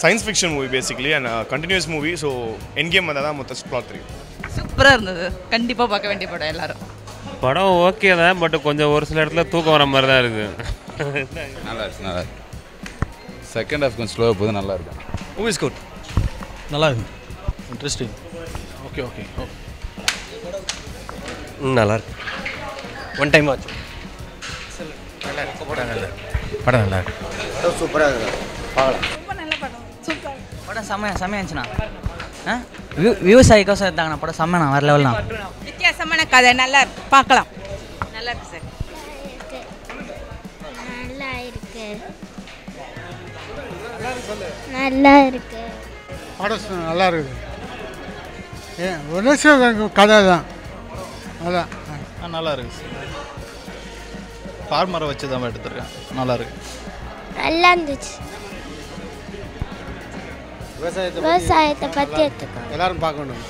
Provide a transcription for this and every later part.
Science fiction movie basically and continues movie so N game வந்தால் தான் மொத்த plot தெரியும். சூப்பராக இருந்தது. கண்டிப்பாக பார்க்க வேண்டிய படம் எல்லாரும். படம் ஓகே தான் பட் கொஞ்சம் ஒரு சில இடத்துல தூக்கம் வர மாதிரி தான் இருக்குது நல்லா இருக்கு நல்லா இருக்கு. செகண்ட் ஹாஃப் கொஞ்சம் ஸ்லோவாக போகுது நல்லா இருக்கு. மூவி இஸ் குட் நல்லா இருக்கு. இன்ட்ரெஸ்டிங் ஓகே ஓகே நல்லா இருக்கு. ஒன் டைம் ஆச்சு. படம் நல்லா இருக்கு படம் செம்மையா செம்மையா இருந்துச்சுண்ணா. விவசாயிக்கோசம் எடுத்தாங்கண்ணா படம் செம்மைண்ணா வேறு லெவல் தான் வித்தியாசமான கதை நல்லா இருக்கு. பார்க்கலாம். நல்லா இருக்கு சார். நல்லா இருக்கு. நல்லா இருக்கு. படம் நல்லா இருக்குது ஏன் ஒன்றும் கதை தான். அதான் நல்லா இருக்கு ஃபார்மரை வச்சு தான் எடுத்துருக்கேன். நல்லா இருக்கு. நல்லா இருந்துச்சு. விவசாயத்தை பற்றி எடுத்துக்கோ. எல்லாரும் பார்க்கணும்.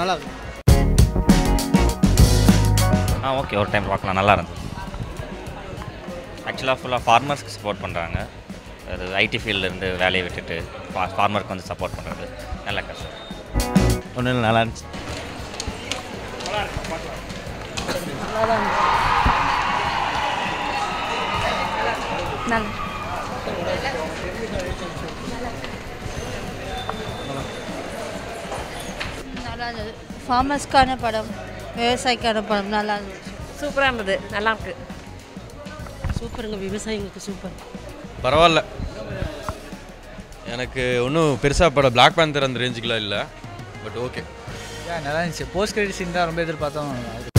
நல்லா இருக்கு. ஆ ஓகே ஒரு டைம் பார்க்கலாம். நல்லா இருந்தது ஆக்சுவலாக ஃபுல்லாக ஃபார்மர்ஸ்க்கு சப்போர்ட் பண்ணுறாங்க அது ஐடி ஃபீல்ட்லேருந்து வேலையை விட்டுட்டு ஃபார்மருக்கு வந்து சப்போர்ட் பண்ணுறது நல்ல கஷ்டம். ஒன்றும் நல்லா இருந்துச்சு. நல்லா நல்லா இருந்தது ஃபார்மர்ஸ்க்கான படம் விவசாயிக்கான படம் நல்லா இருந்துச்சு சூப்பராக இருந்தது. நல்லா இருக்கு சூப்பருங்க விவசாயிங்களுக்கு சூப்பர் பரவாயில்ல. எனக்கு ஒன்றும் பெருசாக படம் பிளாக் பேந்தர் அந்த ரேஞ்சுக்குலாம் இல்லை. பட் ஓகே நல்லா இருந்துச்சு போஸ்ட் கிரெடிட் சீன் தான் ரொம்ப எதிர்பார்த்தோம். அது